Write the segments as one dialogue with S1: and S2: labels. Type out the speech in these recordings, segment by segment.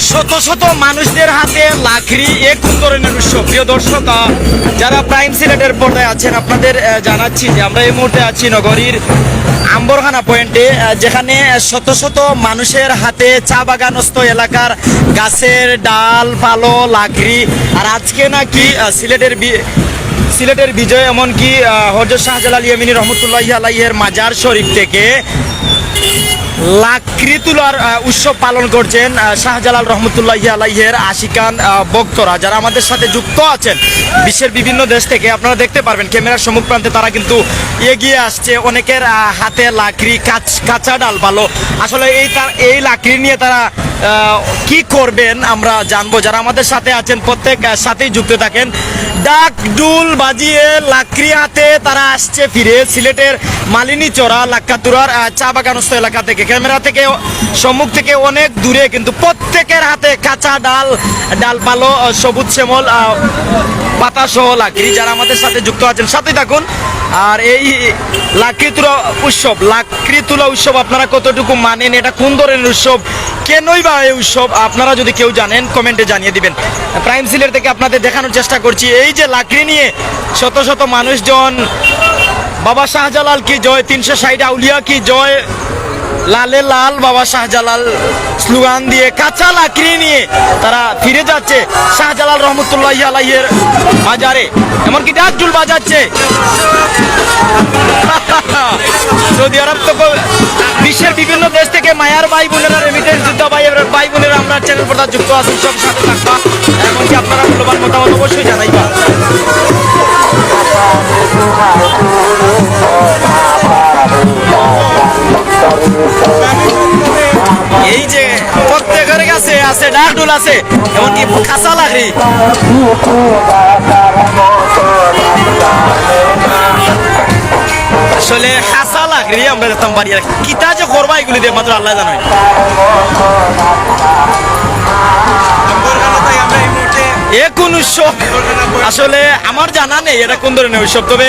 S1: শত শত মানুষদের হাতে লাকড়ি এক ধরনের উৎসব প্রিয় দর্শক যারা প্রাইম সিলেটের পর্দায় আছেন, আপনাদের জানাচ্ছি যে আমরা এই মুহূর্তে আছি নগরীর আম্বরখানা পয়েন্টে যেখানে শত শত মানুষের হাতে চা বাগানস্থ এলাকার গাছের ডাল পালো লাকড়ি। আর আজকে নাকি সিলেটের সিলেটের বিজয় এমনকি হজরত শাহজালাল ইয়ামিনী রহমতুল্লাহ আলাইয়ের মাজার শরীফ থেকে লাকড়ি তোলার আহ, উৎসব পালন করছেন শাহজালাল রহমতুল্লাহ আলাইহের আশিকান বক্তরা যারা আমাদের সাথে যুক্ত আছেন। বিশ্বের বিভিন্ন দেশ থেকে আপনারা দেখতে পারবেন ক্যামেরার সম্মুখ প্রান্তে তারা কিন্তু এগিয়ে আসছে। অনেকের হাতে লাকড়ি কাচ কাঁচা ডাল ভালো আসলে এই তার- এই লাকড়ি নিয়ে তারা কি করবেন আমরা জানব। যারা আমাদের সাথে আছেন প্রত্যেক সাথেই যুক্ত থাকেন। ডাক ডুল বাজিয়ে লাকড়ি হাতে তারা আসছে ফিরে। সিলেটের মালিনী চড়া লাক্কাতুরার চা বাগানস্থ এলাকা থেকে ক্যামেরা থেকে সম্মুখ থেকে অনেক দূরে কিন্তু প্রত্যেকের হাতে কাঁচা ডাল ডালপালো আহ, সবুজ শ্যামল পাতা সহ লাকড়ি। যারা আমাদের সাথে যুক্ত আছেন সাথে থাকুন। আর এই লাকড়ি তুলা উৎসব লাকড়ি তুলা উৎসব আপনারা কতটুকু মানেন? এটা কোন ধরনের উৎসব? কেনই বা এই উৎসব? আপনারা যদি কেউ জানেন কমেন্টে জানিয়ে দিবেন। প্রাইম সিলের থেকে আপনাদের দেখানোর চেষ্টা করছি এই যে লাকড়ি নিয়ে শত শত মানুষজন বাবা শাহজালাল কি জয়? তিনশো ষাট আউলিয়া কি জয়? লালে লাল বাবা শাহজালাল স্লোগান দিয়ে কাঁচা লাকড়ি নিয়ে তারা ফিরে যাচ্ছে শাহজালাল রহমতুল্লাহ আলাইয়ের বাজারে। এমনকি ডাকজুল বাজাচ্ছে। সৌদি আরব তো বিশ্বের বিভিন্ন দেশ থেকে মায়ার ভাই বোনেরা রেমিটেন্স যোদ্ধা ভাই ভাই বোনেরা আমরা চ্যানেল পর্দা যুক্ত আছেন সব সাথে থাকবা। এমনকি আপনারা মূল্যবান মতামত অবশ্যই জানাইবা। এই যে প্রত্যেকের কাছে আছে ডাকডুল আছে, এমনকি কাঁচা লাকড়ি আসলে হাসা লাকড়ি আমরা যেতাম বাড়ি কিতা যে করবা এগুলি দিয়ে মাত্র আল্লাহ জানাই এ কোন উৎসব? আসলে আমার জানা নেই এটা কোন ধরনের উৎসব, তবে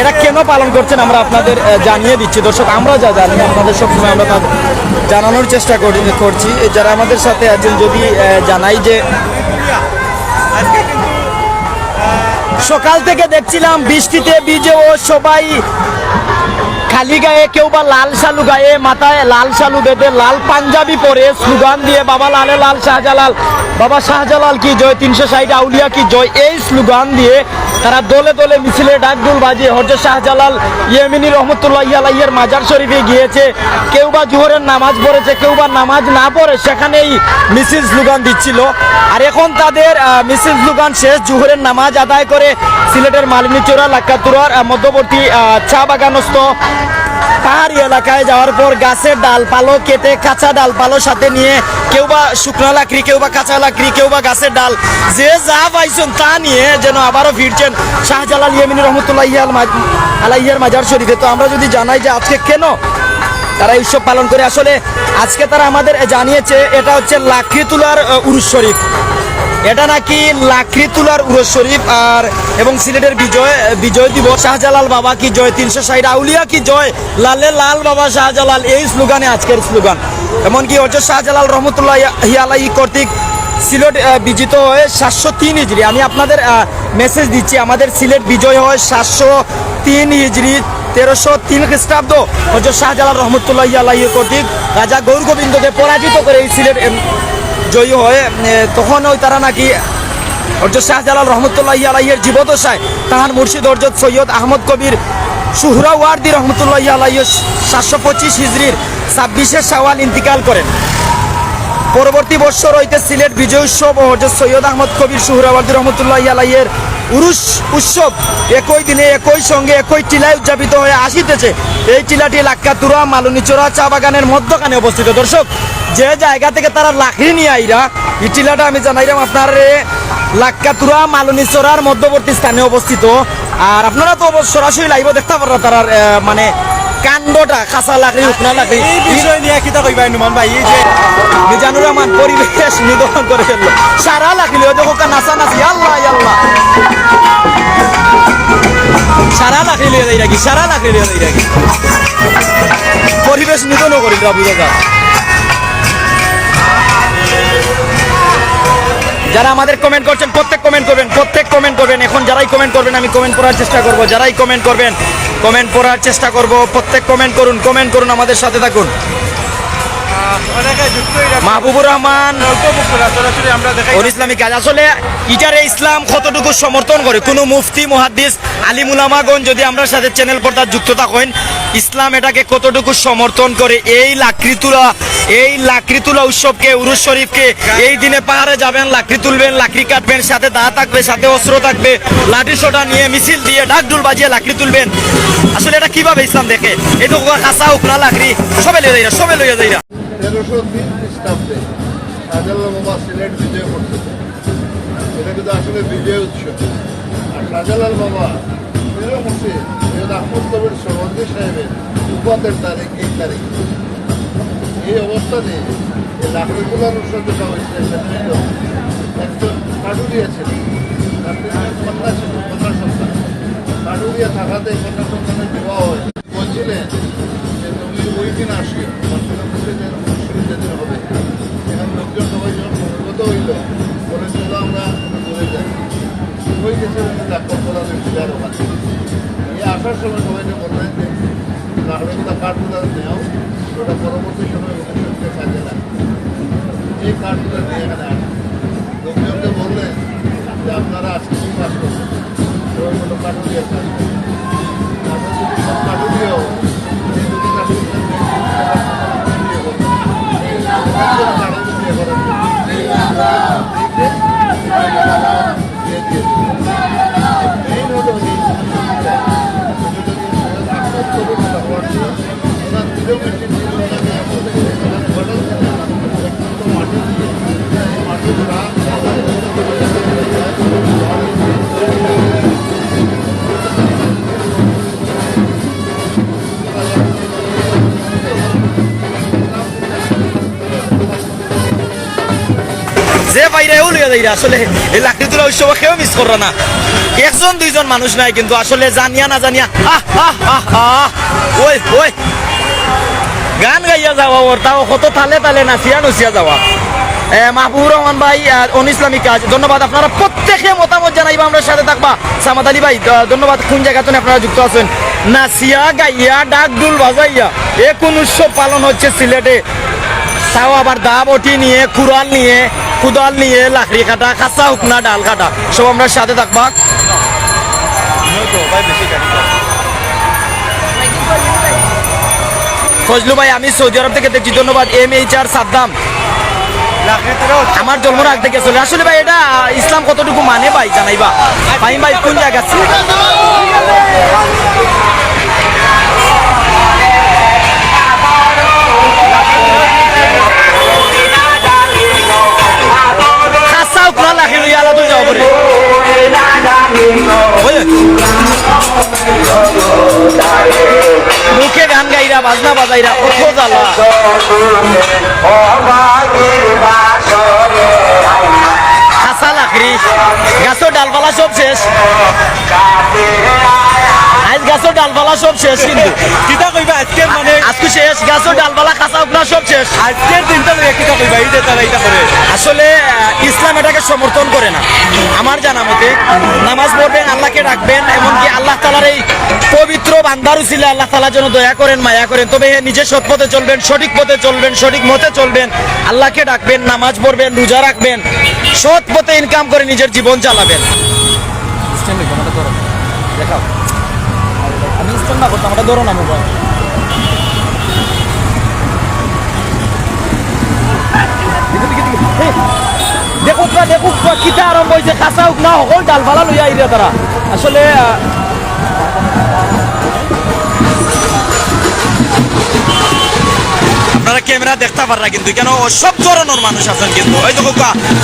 S1: এরা কেন পালন করছেন আমরা আপনাদের জানিয়ে দিচ্ছি। দর্শক, আমরা যা জানি, আপনাদের সবসময় আমরা তা জানানোর চেষ্টা করি, করছি। যারা আমাদের সাথে আছেন, যদি জানাই যে সকাল থেকে দেখছিলাম বৃষ্টিতে ভিজে ও সবাই খালি গায়ে কেউ বা লাল শালু গায়ে মাথায় লাল শালু বেঁধে লাল পাঞ্জাবি পরে স্লোগান দিয়ে বাবা লালে লাল শাহজালাল। বাবা শাহজালাল কি জয়? তিনশো ষাট আউলিয়া কি জয়? এই স্লোগান দিয়ে তারা দলে দলে মিছিলে ডাকডুল বাজিয়ে হজরত শাহজালাল ইয়েমিনী রহমতুল্লাহ আলাইয়ের মাজার শরীফে গিয়েছে। কেউ বা জোহরের নামাজ পড়েছে, কেউ বা নামাজ না পড়ে সেখানেই মিছিল স্লোগান দিচ্ছিল। আর এখন তাদের মিছিল স্লোগান শেষ, জোহরের নামাজ আদায় করে সিলেটের মালিনীচোরা লাক্কাতুরার মধ্যবর্তী চা বাগানস্থ পাহাড়ি এলাকায় যাওয়ার পর গাছের ডালপালো কেটে কাঁচা ডালপালো সাথে নিয়ে কেউ বা শুকনো লাকড়ি কেউ বা কাঁচা লাকড়ি কেউ বা গাছের ডাল। যে যা পাইছেন তা নিয়ে যেন আবারও ফিরছেন শাহজালাল ইয়েমিনী রহমতুল্লাহ আলাইয়ার মাজার শরীফে। তো আমরা যদি জানাই যে আজকে কেন তারা উৎসব পালন করে, আসলে আজকে তারা আমাদের জানিয়েছে, এটা হচ্ছে লাকড়ি তুলার উরুস শরীফ। এটা নাকি লাকড়ি তুলার উরস শরীফ আর এবং সিলেটের বিজয় বিজয় দিবস। শাহজালাল বাবা কি জয়? তিনশো ষাট আউলিয়া কি জয়? লালে লাল বাবা শাহজালাল, এই স্লোগানে আজকের স্লোগান। এমনকি হচ্ছে শাহজালাল রহমতুল্লাহ হিয়ালাই কর্তৃক সিলেট বিজিত হয়ে সাতশো তিন হিজড়ি। আমি আপনাদের মেসেজ দিচ্ছি। আমাদের সিলেট বিজয় হয় সাতশো তিন হিজড়ি, তেরোশো তিন খ্রিস্টাব্দ। হজরত শাহজালাল রহমতুল্লাহ আলাই কর্তৃক রাজা গৌর গোবিন্দকে পরাজিত করে এই সিলেট জয়ী হয়ে তখন ওই তারা নাকি হজরত শাহজালাল রহমতুল্লাহ আলাইয়ের জীবদশায় তাহার মুর্শিদ হজরত সৈয়দ আহমদ কবির সুহরা ওয়ার্দি রহমতুল্লাহ আলাইয় সাতশো পঁচিশ হিজড়ির ছাব্বিশে শাওয়াল ইন্তিকাল করেন। পরবর্তী বৎসর হইতে সিলেট বিজয় উৎসব ও হজরত সৈয়দ আহমদ কবির সুহরাওয়ার্দি রহমতুল্লাহ আলাইয়ের উরুস উৎসব একই দিনে একই সঙ্গে একই টিলায় উদযাপিত হয়ে আসিতেছে। এই টিলাটি লাক্কাতুরা, মালুনিচোরা, চা বাগানের মধ্যখানে অবস্থিত। দর্শক যে জায়গা থেকে তারা লাকড়ি নিয়ে আইরা এই টিলাটা আমি জানাইলাম আপনার। লাক্কাতুরা মালুনিচোরার মধ্যবর্তী স্থানে অবস্থিত। আর আপনারা তো অবশ্য সরাসরি লাইভ দেখতে পারেন তার মানে কাণ্ডটা খাসা লাকড়ি উকনা লাকড়ি
S2: এই বিষয় নিয়ে কিতা কইবা নুমান ভাই? এই যে
S1: মিজানুর রহমান পরিবেশ নিধন করে ফেলল। সারা ওই দেখো নাচা নাচি। আল্লাহ আল্লাহ। সারা লাগলে দেয় নাকি সারা লাগলে দেয় নাকি পরিবেশ নিধনও করি বুঝা যারা আমাদের কমেন্ট করছেন, প্রত্যেক কমেন্ট করবেন, প্রত্যেক কমেন্ট করবেন। এখন যারাই কমেন্ট করবেন, আমি কমেন্ট পড়ার চেষ্টা করব। যারাই কমেন্ট করবেন কমেন্ট পড়ার চেষ্টা করব। প্রত্যেক কমেন্ট করুন কমেন্ট করুন আমাদের সাথে থাকুন। মাহবুবুর রহমান ইসলামিক কাজ। আসলে ইটারে ইসলাম কতটুকু সমর্থন করে? কোনো মুফতি মুহাদ্দিস আলিমুলামাগণ যদি আমরা সাথে চ্যানেল পর্দার যুক্ত থাকেন ইসলাম এটাকে কতটুকু সমর্থন করে? এই লাকড়ি তুলা এই লাকড়ি তুলা উৎসবকে উরুস শরীফকে এই দিনে পাহাড়ে যাবেন লাকড়ি তুলবেন লাকড়ি কাটবেন সাথে দা থাকবে সাথে অস্ত্র থাকবে লাঠি সোটা নিয়ে মিছিল দিয়ে ঢাকঢুল বাজিয়ে লাকড়ি তুলবেন। আসলে এটা কীভাবে ইসলাম দেখে? তো কাঁচা উকনা লাকড়ি সবে লইয়া যাইরা সবে লইয়া যাইরা।
S3: তেরোশো তিন খ্রিস্টাব্দে শাহজালাল বাবা সিলেট বিজয় করতে এটা কিন্তু আসলে বিজয় উৎসব আর শাহজালাল বাবা মুর্শিদ সৈয়দ আহমদ কবির সহজী সাহেবের উপাতের তারিখ এই তারিখ এই অবস্থাতে এই লাকড়িগুলোর উৎসব যেটা হয়েছে একজন কাডুরিয়া ছিল তার কন্যা ছিল কন্যা সন্তান কাডুরিয়া থাকাতে কন্যা সন্তানের বিবাহ হয় বলছিলেন যে তুমি ওই দিন আসিও যেদিন যেদিন হবে। এখানে লোকজন সবাই যখন সমবেত হইল, বলে চলো আমরা চলে যাই। ওই গেছে ডাক্তার প্রধানের পূজার ওখানে এই আসার সময় সবাইকে বললেন যে লাকড়িগুলো কাঠগুলো নেও, ওটা পরবর্তী সময় কাজে লাগে এই কাঠগুলো নিয়ে এখানে আসে। লোকজনকে বললেন যে, আপনারা আজকে কি কাজ করবেন সবাই কোনো কাজ করবেন
S1: আসলে এই লাকড়ি উৎসব কেউ মিস করো না। একজন দুইজন মানুষ নাই কিন্তু আসলে জানিয়া না জানিয়া ওই ওই। গান গাইয়া যাওয়া ওর তাও কত তালে নাচিয়া যাওয়া। এ, মাহবুবুর রহমান ভাই অন কাজ। ধন্যবাদ আপনারা প্রত্যেকে মতামত জানাইবা আমরা সাথে থাকবা। সামাদ আলী ভাই ধন্যবাদ কোন জায়গাতে আপনারা যুক্ত আছেন? নাচিয়া গাইয়া ডাক ডুল বাজাইয়া এ কোন উৎসব পালন হচ্ছে সিলেটে? তাও আবার দা বটি নিয়ে, কুড়াল নিয়ে, কুদাল নিয়ে, লাকড়ি কাটা কাঁচা হুকনা, ডাল কাটা, সব আমরা সাথে থাকবা। ফজলু ভাই, আমি সৌদি আরব থেকে দেখছি, ধন্যবাদ এম এইচ আর সাদ্দাম। আমার জন্ম আগ থেকে চলে। আসলে ভাই, এটা ইসলাম কতটুকু মানে ভাই, জানাইবা। ভাই ভাই, কোন জায়গা বাজনা বাজাইরা কত জ্বালা। খাসা লাকড়ি গাছের ডালপালা সব শেষ। আজ গাছের ডালপালা সব শেষ কিন্তু।
S2: কিতা কইবা আজকের মানে
S1: আজকে শেষ গাছের ডালপালা খাসা উকরা সব শেষ।
S2: আজকের দিনটা কিতা কইবা এই করে।
S1: আসলে ইসলাম এটাকে সমর্থন করে না। আমার জানা মতে নামাজ পড়বেন, আল্লাহকে ডাকবেন এমনকি আল্লাহ তালার এই পবিত্র বান্দারু ছিল আল্লাহ তালা যেন দয়া করেন, মায়া করেন। তবে নিজে সৎ পথে চলবেন, সঠিক পথে চলবেন, সঠিক মতে চলবেন, আল্লাহকে ডাকবেন, নামাজ পড়বেন, রোজা রাখবেন, সৎ পথে ইনকাম করে নিজের জীবন চালাবেন। মোবাইল দেখুক না দেখুক কিতা আরম্ভ হয়েছে কাঁচা হোক না সকল ডালপালা লইয়া আইরে তারা আসলে আপনারা ক্যামেরা দেখতে পাররা কিন্তু, কেন? সব ধরনের মানুষ আছেন কিন্তু। ওই দেখো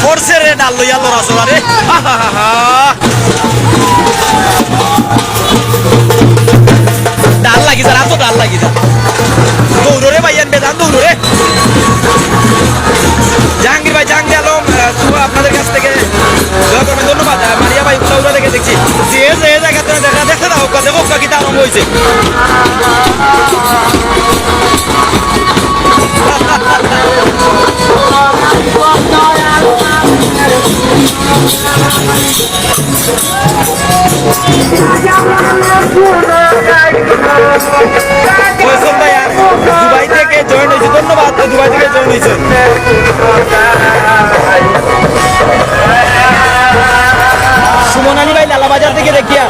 S1: ফোর্সের ডাল লইয়া লড়া চলা রে। ডাল লাগি যা এত ডাল লাগি যা দৌড়রে ভাইয়ান বেদান দৌড়রে জাহাঙ্গীর ভাই দুবাই থেকে জয়েন হয়েছে। ধন্যবাদ, দুবাই থেকে জয়েন হয়েছে। সুমন আলী ভাই, লালাবাজার থেকে দেখিয়া।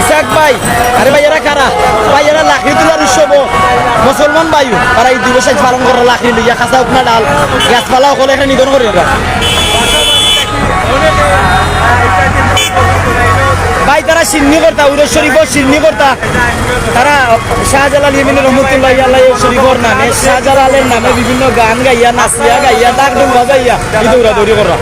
S1: ইসাক ভাই, আরে ভাই, এরা কারা? ভাই, এরা লাকড়ি তোলার উৎসব। মুসলমান বায়ু তারা এই দিবস পালন করে লাকড়ি লইয়া খাসা উপনা ডাল, গাছপালা সকলে এখানে নিধন করে ভাই, তারা সিন্নি করতা উদয় শরীফ সিন্নি করতা তারা শাহজালাল ইমিন রহমতুল্লাহ আল্লাহ শরীফর নামে, শাহজালালের নামে বিভিন্ন গান গাইয়া, নাচিয়া গাইয়া ডাক ডুম বাজাইয়া ইদৌরা দৌড়ি করা